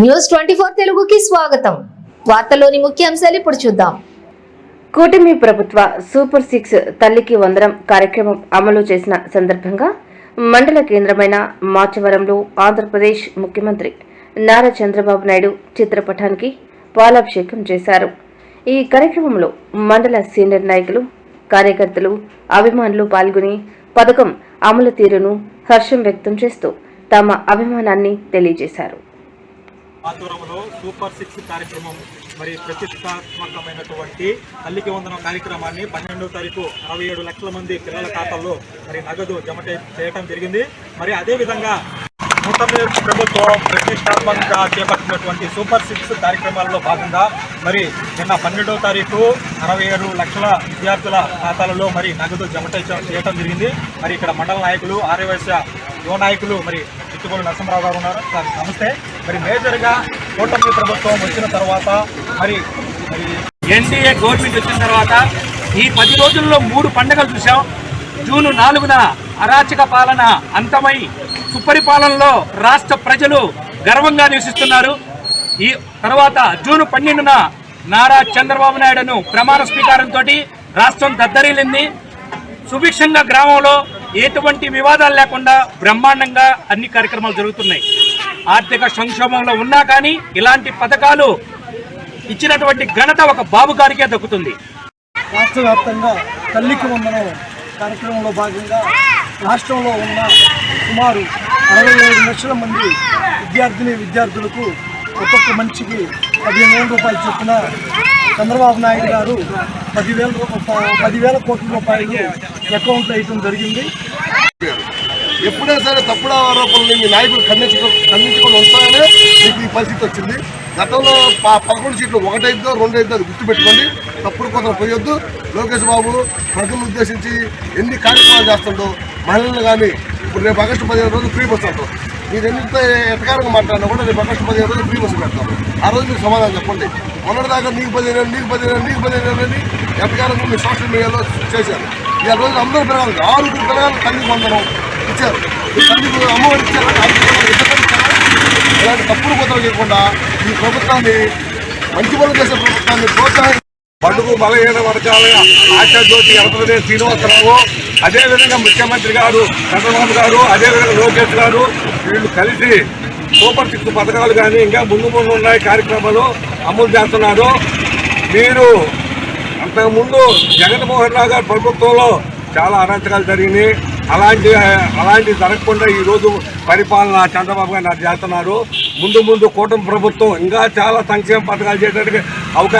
News twenty four తెలుగుకి స్వాగతం. వార్తల్లోని ముఖ్యాంశాలు ఇప్పుడు చూద్దాం. కూటమి ప్రభుత్వ సూపర్ సిక్స్ తల్లికి వందనం కార్యక్రమం అమలు చేసిన సందర్భంగా మండల కేంద్రమైన మాచవరంలో ఆంధ్రప్రదేశ్ ముఖ్యమంత్రి నారా చంద్రబాబు నాయుడు చిత్రపటానికి పాలాభిషేకం చేశారు. ఈ కార్యక్రమంలో మండల సీనియర్ నాయకులు కార్యకర్తలు అభిమానులు పాల్గొని పథకం అమలు తీరును హర్షం వ్యక్తం చేస్తూ తమ అభిమానాన్ని తెలియజేశారు. ఆధ్వర్యంలో సూపర్ సిక్స్ కార్యక్రమం మరి ప్రతిష్టాత్మకమైనటువంటి తల్లికి వందనం కార్యక్రమాన్ని పన్నెండో తారీఖు అరవై ఏడు లక్షల మంది పిల్లల ఖాతాల్లో మరి నగదు జమ చేయటం జరిగింది. మరి అదేవిధంగా విధంగా ప్రభుత్వం ప్రతిష్టాత్మకంగా చేపట్టినటువంటి సూపర్ సిక్స్ కార్యక్రమాల్లో భాగంగా మరి నిన్న పన్నెండో తారీఖు అరవై ఏడు లక్షల విద్యార్థుల ఖాతాలలో మరి నగదు జమ చేయటం జరిగింది. మరి ఇక్కడ మండల నాయకులు ఆర్యవైశ్య యువ నాయకులు మరి చిట్టుకోలు నరసింహరావు గారు ఉన్నారు. సార్ నమస్తే. మరి మేజర్గా కూటమి ప్రభుత్వం వచ్చిన తర్వాత మరి మరి ఎన్డీఏ గవర్నమెంట్ వచ్చిన తర్వాత ఈ పది రోజుల్లో మూడు పండుగలు చూసాం జూన్ నాలుగున అరాచక పాలన అంతమై సుపరిపాలనలో రాష్ట్ర ప్రజలు గర్వంగా నివసిస్తున్నారు. ఈ తర్వాత జూన్ పన్నెండున నారా చంద్రబాబు నాయుడును ప్రమాణ స్వీకారంతో రాష్ట్రం దద్దరిల్లింది. సుభిక్షంగా గ్రామంలో ఎటువంటి వివాదాలు లేకుండా బ్రహ్మాండంగా అన్ని కార్యక్రమాలు జరుగుతున్నాయి. ఆర్థిక సంక్షోభంలో ఉన్నా కానీ ఇలాంటి పథకాలు ఇచ్చినటువంటి ఘనత ఒక బాబు గారికే దక్కుతుంది. రాష్ట్ర వ్యాప్తంగా తల్లికి వందనం కార్యక్రమంలో భాగంగా రాష్ట్రంలో ఉన్న సుమారు అరవై ఏడు లక్షల మంది విద్యార్థిని విద్యార్థులకు ఒక్కొక్క మనిషికి పదిహేను వేల రూపాయలు చొప్పున చంద్రబాబు నాయుడు గారు పదివేల రూ- పదివేల కోట్ల రూపాయలు అకౌంట్లు వేయటం జరిగింది. ఎప్పుడైనా సరే తప్పుడు ఆరోపణలు మీ నాయకులు ఖండించుకో ఖండించుకొని వస్తాయనే మీకు ఈ పరిస్థితి వచ్చింది. గతంలో పదకొండు సీట్లు ఒకటైద్దో రెండైద్దో అది గుర్తుపెట్టుకోండి. తప్పుడు కొంత పోయొద్దు. లోకేష్ బాబు ప్రజలను ఉద్దేశించి ఎన్ని కార్యక్రమాలు చేస్తుందో మహిళలు కానీ ఇప్పుడు రేపు ఆగస్టు పదిహేను రోజులు ఫ్రీ బస్ అంటాం మీరు ఎంత ఎటకారంగా మాట్లాడినా కూడా రేపు ఆగస్టు పదిహేను రోజులు ఫ్రీ బస్సు పెడతాం ఆ రోజు మీరు సమాధానం చెప్పండి. మొన్నటిదాకా నీకు పదిహేను నీకు పదిహేను నీకు పదిహేను అని ఎటకారంగా మీరు సోషల్ మీడియాలో చేశారు. ఈ రోజు అందరూ పిల్లలు ఆరుగురు పిల్లలు తల్లి పొందడం ఇచ్చారు. తల్లి అమ్మఒడి ఇచ్చారు. ఇలాంటి తప్పుడు కొత్తలు చేయకుండా ఈ ప్రభుత్వాన్ని మంచి పనులు చేసే ప్రభుత్వాన్ని ప్రోత్సహించి బడుగు బలహీన వర్గాల ఆశాజ్యోతి ఆంధ్రప్రదేశ్ శ్రీనివాసరావు. అదేవిధంగా ముఖ్యమంత్రి గారు చంద్రబాబు గారు అదేవిధంగా లోకేష్ గారు వీళ్ళు కలిసి సూపర్ సిక్స్ పథకాలు కానీ ఇంకా ముందు ముందు ఉన్నాయి కార్యక్రమాలు అమలు చేస్తున్నారు. మీరు అంతకుముందు జగన్మోహన్ రావు గారి ప్రభుత్వంలో చాలా అరాచకాలు జరిగినాయి. అలాంటి అలాంటి జరగకుండా ఈరోజు పరిపాలన చంద్రబాబు గారు నాకు చేస్తున్నారు. ముందు ముందు కూటమి ప్రభుత్వం ఇంకా చాలా సంక్షేమ పథకాలు చేయడానికి అవకాశం